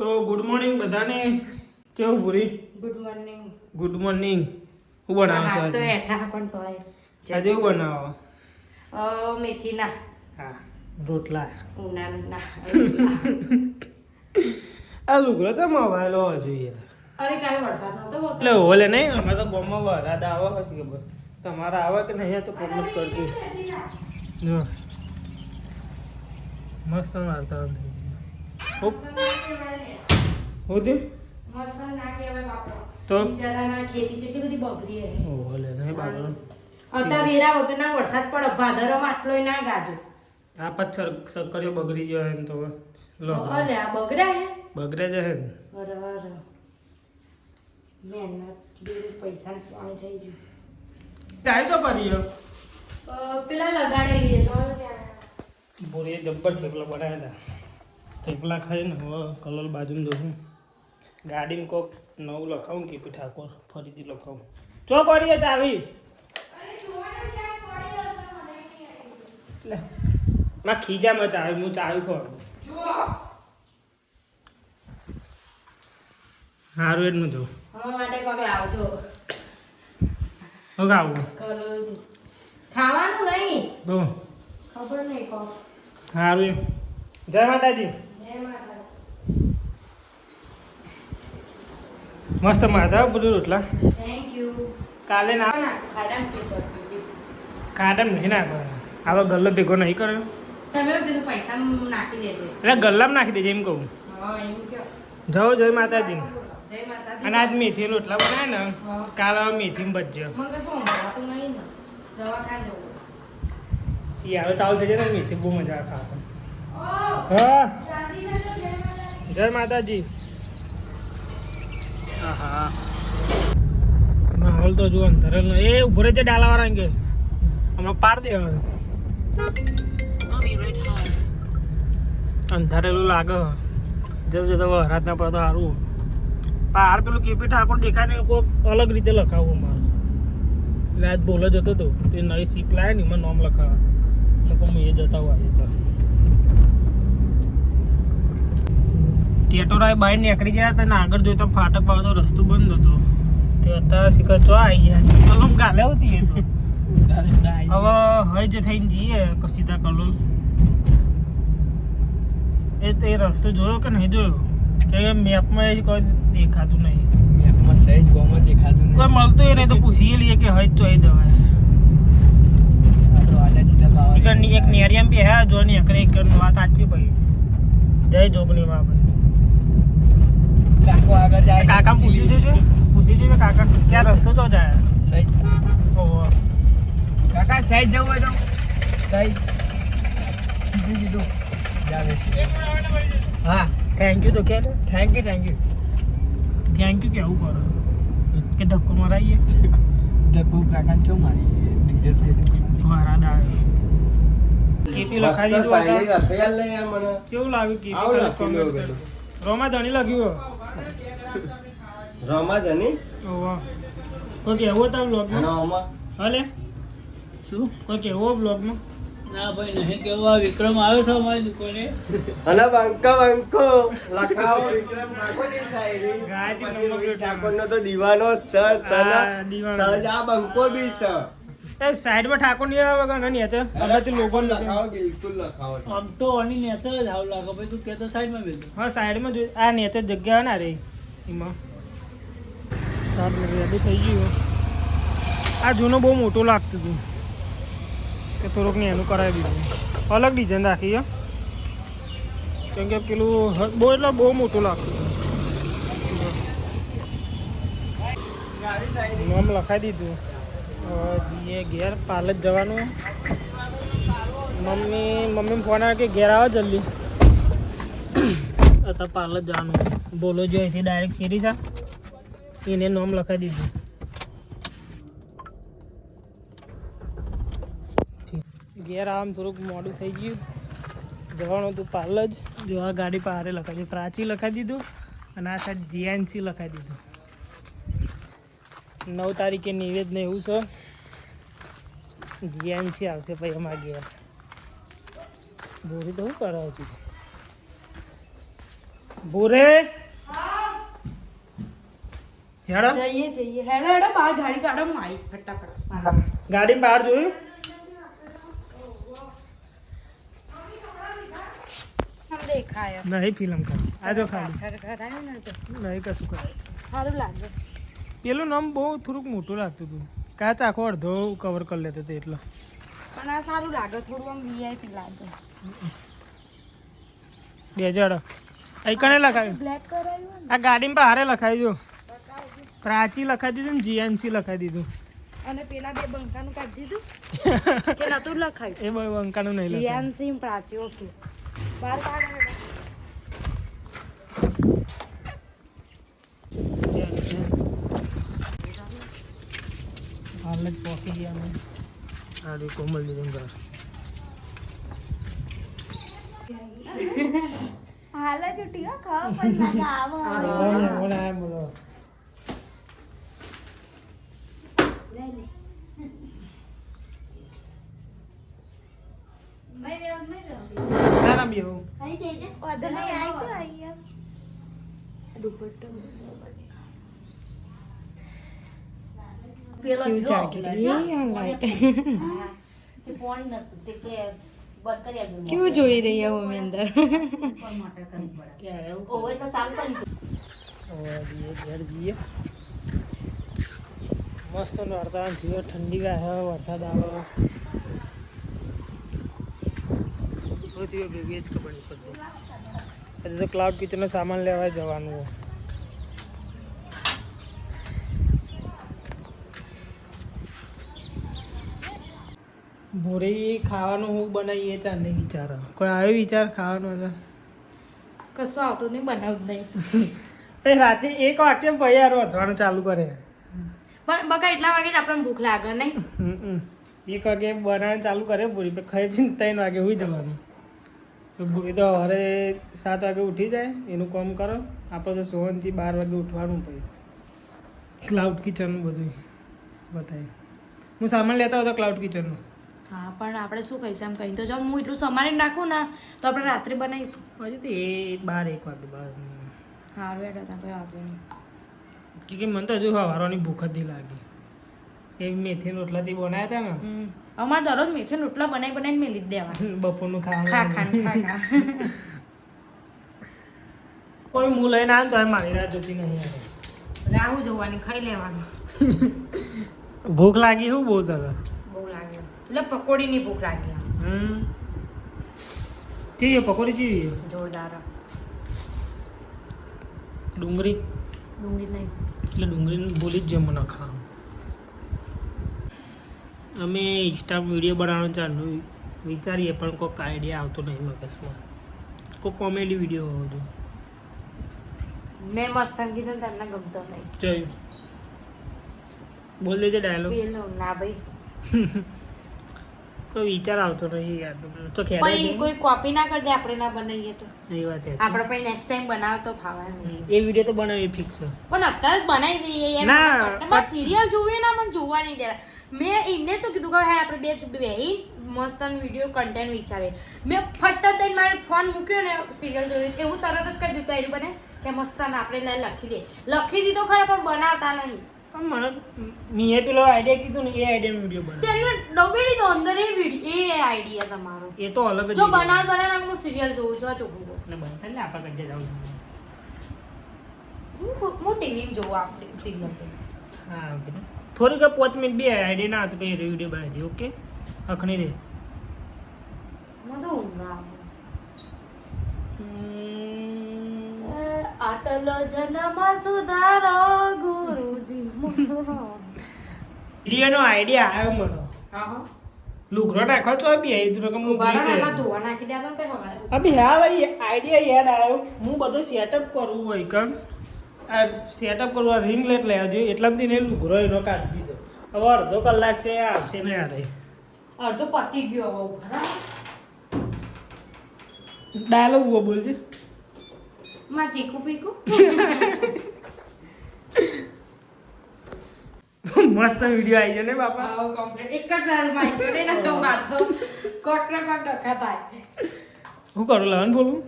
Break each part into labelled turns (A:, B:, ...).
A: તો good morning બધાને. કેવું પૂરી?
B: ગુડ મોર્નિંગ
A: ગુડ મોર્નિંગ હું બનાવો છો
B: તો એઠા પણ તો
A: આજે હું બનાવો?
B: અ, મેથીના.
A: હા રોટલા.
B: ઉનાના
A: આ લુગડો તો હોવો જોઈએ.
B: અરે કાલે વરસાદ નતો
A: એટલે ઓલે નહીં? અમે તો ગામમાં વરાદ આવે છે કે તમારા આવે કે નહીં તો કોમેન્ટ કરજો. જો મસ્ત મારતા થઈ હું થયું. તો?
B: બિચારાના ખેતી કેટલી બધી બગડી હે.
A: ઓલે નહીં બાબરો
B: અત્યારે વેરા વગરના વરસાદ પડે ભાદરમાં આટલોય ના ગાજો.
A: આ પથ્થર સક્કરીઓ બગડી ગયો એમ તો. લો
B: અલે આ બગડ્યા હે?
A: બગડે જ હે.
B: અરે અરે. મહેનત બેન પૈસા પાણી થઈ ગયું.
A: તાઈ તો પડી
B: પેલા લગાડેલી છે જો
A: પૂરી જબ્બર થેપલા બનાવ્યા હતા. થેપલા ખાઈને હવે કલર બાજુમાં જોઉં ગાડીમાં કોક નવું લખાવું કે ઠાકોર ફરીથી લખાવું. ચો પડીએ ચાવી માં ખીજામાં ચાવી હું ચાવી ખોરું સારું એટલું જો
B: અમારા માટે કોક લાવજો.
A: હવે આવું
B: કરું ખાવાનું નહીં.
A: તો
B: ખબર નહીં
A: જય માતાજી. મસ્ત માધા બધું રોટલા. કાલે ના
B: ખાડામ
A: નહીં નાખો આવો ગલ્લો ભેગો નહીં કર્યો. એટલે ગલ્લામાં નાખી દેજે એમ કહું. જાઓ જય માતાજી. અને આજ મેથી રોટલા બનાવે ને કાલે મેથી બચજો
B: જવું.
A: શિયાળો ચાલુ થઈ જાય ને મેથી બહુ મજા આવે
B: જજો, જય માતાજી.
A: માહોલ તો જુઓ અંતરેલ એ ઊભો રહે ડાલા ડાલાવાળા કે હમણાં પાર દે હવે. અંધારેલું લાગે. જતો જતો વરાત ના પડે તો સારું પાર પેલું કેપી ઠાકોર દેખાય ને કોઈક અલગ રીતે લખાવું મારું એટલે આજ બોલો જતો હતો એ નવી સીપ લાવે ને, એમાં નામ લખાવે. મેં કહું હું એ જતા હોય તો ટેટોરાય બહાર નીકળી ગયા હતા ને આગળ જોઈ તો ફાટક પાડો તો રસ્તો બંધ હતો. તે અત્યારે શીખર તો આવી ગયા કલમ ગાલે હતી એ તો. હવે હજ થઈને જઈએ સીધા કલોલ. એ તો એ રસ્તો જોયો કે નહીં જોયો? કે મેપમાં એ કોઈ દેખાતું નહીં. મેપમાં દેખાતું કોઈ મળતું એ નહીં તો પૂછી લઈએ કે હજ તો દવાય શિખરની એક નેરિયમ હા જો ને એક વાત સાચી ભાઈ જય જોગણી માં ભાઈ કાકા પૂછી જજો પૂછી જજો કાકા ક્યાં રસ્તો તો જાય ઓહો
C: કાકા સાઈડ જવું હોય તો સાઈડ સીધું સીધું જાવે છે હા
A: થેન્ક યુ તો કે
C: thank you thank you
A: thank you કેવું કરો કે ધક્કો મરાઈએ
C: ધક્કો કાકા ચો મારી ડીજે થઈ
A: મારા દા કેપી લખાઈ દીધું હતા કેવું લાગ્યું. કરો. રોમા ધણી લખ્યું
D: રમાજની
A: ઓહો કોઈ કેવું હતા બ્લોગમાં હાલે?
C: શું?
A: કોઈ બ્લોગમાં
C: ના ભાઈ નહીં કેવો આ વિક્રમ આવ્યો છે અમારી દુકાને.
D: અને બંકો બંકો લખાવો વિક્રમ નાખો ની
A: સાયરી
D: ગાડી
A: નંબર
D: ઠાકોર ઠાકોરનો તો દીવાનો જ છે છે ને?
A: હા, દીવાનો.
D: સજ આ બંકો બી છે.
A: એ સાઈડમાં ઠાકોર નહીં આવે વગર નહીં હતો હમણાંથી લોકો
D: લખાવો. બિલકુલ લખાવો.
C: આમ તો અની નેચર જ આવ લાગો. ભાઈ તું કહેતો સાઈડમાં બેસો.
A: હા સાઈડમાં જોઈ આ નેચર જગ્યા ના રે એમાં. રેડી થઈ ગયું આ જૂનું બહુ મોટું લાગતું હતું. કે થોડુંક ને એનું કરાવી દીધું. અલગ ડિઝાઇન રાખી હો. કેમ કે પેલું બહુ એટલે બહુ મોટું લાગતું હતું. નામ લખાઈ દીધું. જઈએ ઘેર પાર્લર જવાનું. મમ્મી મમ્મી ફોન આવે કે ઘેર આવો જલ્દી. અત્યારે પાર્લર જવાનું. બોલો જો અહીંથી ડાયરેક્ટ છે એને નામ લખાઈ દીધું. ઘેર આમ થોડુંક મોડું થઈ ગયું. જવાનું હતું પાર્લર જ. જો આ ગાડી પારે દીધું. પ્રાચી લખાઈ દીધું અને આ સાઈડ જીએનસી લખાઈ દીધું. નવ તારીખે નિવેદન એવું છે. જીએનસી આવશે ભાઈ અમારા ઘેર. બોરી તો શું કરાવું હજુ ભૂરે હેડો.
B: જઈએ જઈએ. હેડો હેડો બહાર ગાડી કાઢો હું આવી ફટાફટ.
A: ગાડી બહાર જોયું? નહીં ફિલ્મ કરી. આ ખાલી.
B: કરાયું
A: નહીં કશું કરે.
B: સારું લાગે.
A: પેલું નામ બહુ થોડુંક મોટું લાગતું હતું. કાચ આખો અડધો કવર કરી લેતો હતો એટલો.
B: પણ આ સારું લાગે થોડું આમ વીઆઈપી લાગે.
A: બે અહીં કણે લખાયું? આ ગાડીમાં બહારે લખાવી જો પ્રાચી લખાઈ દીધું ને જીએનસી લખાઈ દીધું.
B: અને પેલા બે બંકાનું કાઢી દીધું? કે નતું લખાયું?
A: એ બહુ અંકાનું નહીં લખાયું.
B: જીયાનસી પ્રાચી ઓકે. બાર કાઢો
A: હાલ જ પહોંચી ગયા અમે. આ કોમલ દીધું ઘર.
E: હાલ જ ઉઠી હો ખબર પણ ના આવો
A: બોલો, બોલો. ના ના બેહું.
E: વધુ નહીં આવી છો અહીંયા.
B: પેલો
A: કેવું
B: જો.
A: ચાકી
B: એ આ light. કેવું જોઈ રહી છે મમ્મી અંદર
A: ક્યારે આવું? હવે જઈએ, ઘેર જઈએ. મસ્ત વાતાવરણ થયું ઠંડી ગાય વરસાદ આવે શું થયું બેબી એ જ ખબર નહીં પડતી આજે તો ક્લાઉડ કિચનનો સામાન લેવા જવાનું હોય ભૂરી ખાવાનું હું બનાવીએ ચાર નહીં વિચાર કોઈ આવ્યો વિચાર ખાવાનો હતો
B: કશું આવતું નહીં બનાવું જ નહીં.
A: એ રાતે એક વાગે પછી અથવાનું ચાલુ કરે.
B: પણ બકા એટલા વાગે જ આપણને ભૂખ લાગે નહીં.
A: એક વાગે બનાવવાનું ચાલુ કરે ભૂરી પછી ખાઈ પીને ત્રણ વાગે હોઈ જવાનું. ભૂરી તો સવારે સાત વાગે ઉઠી જાય એનું કામ કરો. આપણે તો સોનથી બાર વાગે ઉઠવાનું પછી. ક્લાઉડ કિચન બધું બતાવી હું સામાન લેતા હતો ક્લાઉડ કિચનનું
B: હા પણ આપણે શું કહીશું એમ કહી તો જો હું એટલું સમારીને રાખું ને તો આપણે રાત્રે બનાવીશું.
A: હજી તો એ બાર એક વાગે બાર.
B: હા બેઠા હતા કોઈ વાંધો નહીં.
A: કે મને તો હજુ હવારોની ભૂખ જ નહીં લાગી. એ મેથી રોટલાથી બનાવ્યા હતા ને.
B: અમારે દરરોજ મેથી રોટલા બનાવી બનાવીને મેલી જ દેવા
A: બપોરનું
B: ખાવા
A: ખાવાનું.
B: ખા ખા ખા
A: કોઈ હું લઈને આવે ને તો મારી રાહ જોતી નહીં આવે.
B: રાહુ જોવાની ખાઈ લેવાનું.
A: ભૂખ લાગી શું બહુ
B: લાગે એટલે પકોડીની ભૂખ લાગી.
A: હમ. ચીવીએ પકોડી કેવી
B: જોરદાર.
A: ડુંગળી?
B: ડુંગળી નહીં.
A: એટલે ડુંગળી ભૂલી જ જમો ન ખાવાનું અમે ઇન્સ્ટા વીડિયો બનાવવાનું ચાલુ વિચારીએ પણ કોઈક આઈડિયા આવતો નહીં મગજમાં. કોઈ કોમેડી વીડિયો હોવો જોઈએ
B: મેં મસ્ત કીધું ને તમને ગમતો નહીં.
A: જોયું. બોલ દેજે ડાયલોગ
B: ના ભાઈ.
A: કોઈ વિચાર આવતો નહીં યાર. તો
B: પછી
A: ખેડા
B: કોઈ કોપી ના કરજે આપણે ના બનાવીએ તો.
A: એ વાત છે.
B: આપણે પછી નેક્સ્ટ ટાઈમ બનાવ તો ફાવાય
A: એ વિડિયો તો બનાવી ફિક્સ
B: પણ અત્યારે જ બનાવી દઈએ
A: ના,
B: યાર સિરિયલ જોવે ના મને જોવા નહીં દેલા મેં એમને શું કીધું કે હે આપણે બે બેહી મસ્ત વીડિયો કન્ટેન્ટ વિચારે મેં ફટ દઈને મારે ફોન મૂક્યો ને સિરિયલ જોઈ એવું તરત જ કહી દીધું એનું બને કે મસ્ત ને આપણે લખી દે. લખી દીધો ખરા પણ બનાવતા નહીં.
A: મને મેં પેલો આઈડિયા કીધું ને એ આઈડિયા વીડિયો બનાવ.
B: તેને ડબેડી દો અંદર એ વીડિયો એ આઈડિયા તમારો.
A: એ તો અલગ જ.
B: બનાવ બનાવ હું સિરિયલ જોઉં છું આ ચોખ્ખું
A: ને થાય ને આપણે કજ્જા જાઉં
B: હું હું ટીવી જોઉં આપણે સિરિયલ
A: હા ઓકે થોડીક પાંચ મિનિટ બે આઈડિયા ના હતો પછી વીડિયો બનાવી દે ઓકે અખણી દે
B: મને તો ઊંઘ આટલો જન્મ સુધારો ગુરુજી
A: વિડીયોનો આઈડિયા આવ્યો મને
B: હા
A: લુગરો નાખો તો બી આવી તું હું. અભી હાલ આઈડિયા યાદ આવ્યો. હું બધું સેટઅપ કરવું હોય કણ આ સેટઅપ કરવા રિંગ લેટ લેવા જોઈએ એટલા બધી નહીં લુગરો એનો કાઢી દીધો. હવે અડધો કલાક છે આવશે ને યાર
B: અડધો પતી ગયો હવે.
A: ડાયલોગ બોલજે.
B: માં ચીકુ પીકુ.
A: મસ્ત વીડિયો આવી ગયો ને બાપા?
B: આવો કમ્પ્લીટ એક જ ટ્રાયલમાં આવી ગયો ને એના મારતો. કોક ને કોક ડખા થાય.
A: હું કરું લાવન બોલું?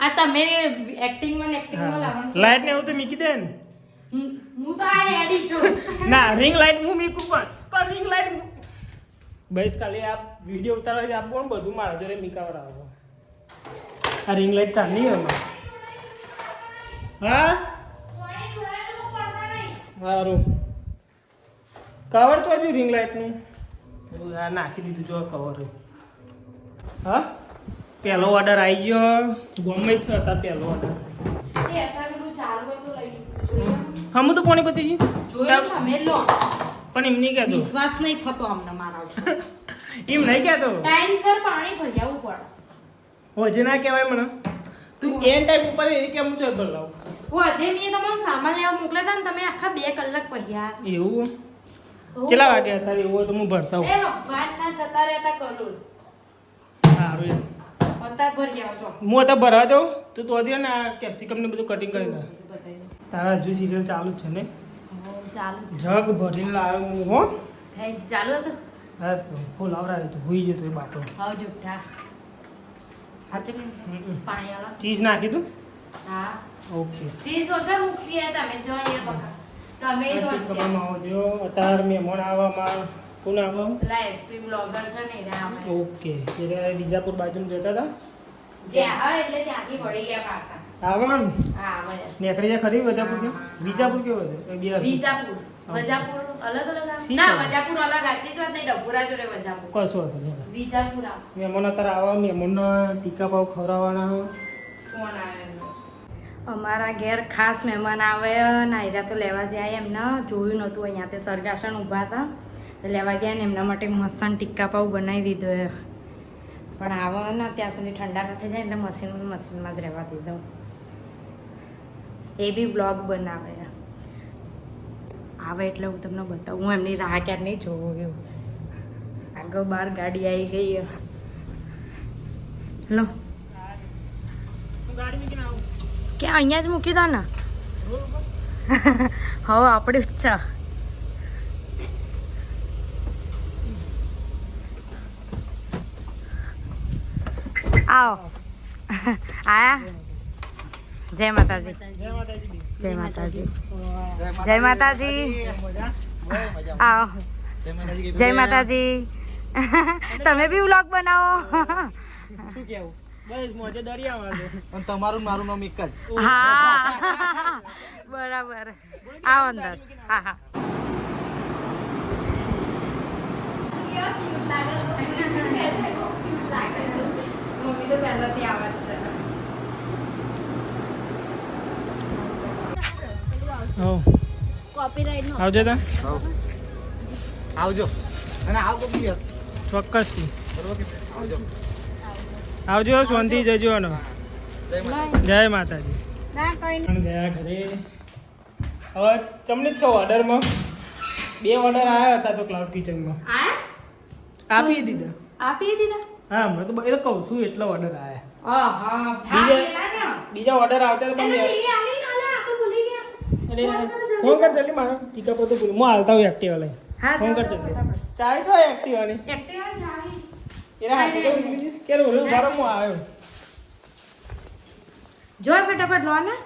B: આ તમે એક્ટિંગમાં એક્ટિંગમાં લાવવાનું
A: લાઈટ ને એવું તો મીકી દે ને.
B: હું હું તો આ રેડી છું.
A: ના રિંગ લાઈટ હું મીકું પણ પણ રિંગ લાઈટ બસ ખાલી આ વીડિયો ઉતારવા જ આપો બધું મારા જોડે મીકાવર આવો આ રિંગ લાઈટ ચાલની હવે હા? સારું. કવર તો હજુ રિંગ લાઈટનું આ નાખી દીધું જો કવર હા? પહેલો ઓર્ડર આવી ગયો. ગમે જ છે હતા પહેલો ઓર્ડર
B: હોય તો કોની જોઈએ
A: હા હું તો પોણી પતી ગયું? પણ એમ નહીં કહેતો.
B: વિશ્વાસ નહીં થતો અમને મારા ઉપર.
A: એમ નહીં કહેતો?
B: ટાઈમસર પાણી ભરી આવવું પડે.
A: હોજે ના કહેવાય મને. તું એન ટાઈમ ઉપર એ કેમ ચોય બોલાવ
B: હું આજે મેં તમને સામાન લેવા મોકલ્યા હતા ને તમે આખા બે કલાક પહેર્યા
A: એવું? કેટલા વાગે હતા એવો તો હું ભરતા
B: જતા રહેતા
A: સારું
B: ભરી આવજો.
A: હું અત્યારે ભરવા જાઉં? તો તો દે ને આ કેપ્સિકમ ને બધું કટિંગ કરી નાખ. તારા હજુ સિરિયલ ચાલુ છે ને? જગ ભરીને લાવ્યો હું હો.
B: ચાલુ હતું?
A: બસ તો ફૂલ આવરાય તો હોઈ જતો એ બાપો
B: હા પાણી
A: ચીઝ નાખી તું?
B: હા.
A: ઓકે.
B: ચીઝ વગર મૂકી તમે જો એ બકા તમે જ વચ્ચે
A: કેપ્સિકમ આવો થયો અત્યારે મહેમાન આવવામાં કોણ
B: પેલા એસપી બ્લોગર છે ને અમે.
A: ઓકે. બીજાપુર બાજુ રહેતા હતા?
B: જ્યાં આવે એટલે ત્યાંથી વળી ગયા પાછા.
A: આવવાનું?
B: હા
A: નેકડી જાય ખરી વજાપુર કે બીજાપુર કેવો છે? બે હશે.
B: વજાપુર. અલગ અલગ ના. વજાપુર અલગ આચી વાત નહીં ડભુરા જોડે વજાપુર.
A: કશો હતો મહેમાન અત્યારે આવા. મહેમાનનો ટીકા પાવ ખવડાવવાના.
B: ફોન આવે. અમારા ઘેર ખાસ મહેમાન આવે નાયરા તો લેવા જાય એમને જોયું નહોતું, અહીંયા તે સરગાસણ ઊભા હતા. લેવા ગયા ને એમના માટે મસ્તાન ટીક્કા પાઉં બનાવી દીધો એ. પણ આવે ને, ત્યાં સુધી ઠંડા ન થઈ જાય એટલે મશીન મશીનમાં જ રહેવા દીધો એ બી બ્લોગ બનાવે. આવે એટલે હું તમને બતાવું, હું એમની રાહ ક્યારે નહીં જોઉં એવું. આગળ બહાર ગાડી આવી ગઈ. લો કે અહીંયા જ મૂકી દો ને. હવે આપણે જ આવો. આયા. જય માતાજી. જય માતાજી. જય માતાજી. આવો. જય માતાજી. તમે બી વ્લોગ બનાવો.
D: શું કેવું?
A: બસ મોજે દરિયા
D: અને તમારું મારું નામ એક જ.
B: હા. બરાબર. આવો અંદર હા હા. મમ્મી તો પહેલાથી આવા જ છે.
A: આવજો તા.
D: આવજો. અને આવજો.
A: ચોક્કસથી.
D: બરોબર આવજો.
A: આવજો શાંતિ જજો અને
D: જય માતા
A: જય માતાજી ગયા ઘરે. હવે ચમની જ છો ઓર્ડરમાં? બે ઓર્ડર આવ્યા હતા તો ક્લાઉડ કિચનમાં આપી દીધા.
B: આપી દીધા?
A: હા મેં તો એ તો કહું છું એટલો ઓર્ડર આવ્યા બીજા- બીજા ઓર્ડર આવતા તો ફોન કર જલ્દી. મારો ટીકા પર તો ભૂલ હું હાલતા હું એક્ટિવા લઈ ફોન કર જલ્દી. ચાલ છો એક્ટિવાની એના હાથે તો કે બોલું બારો
B: જો ફટાફટ લો ને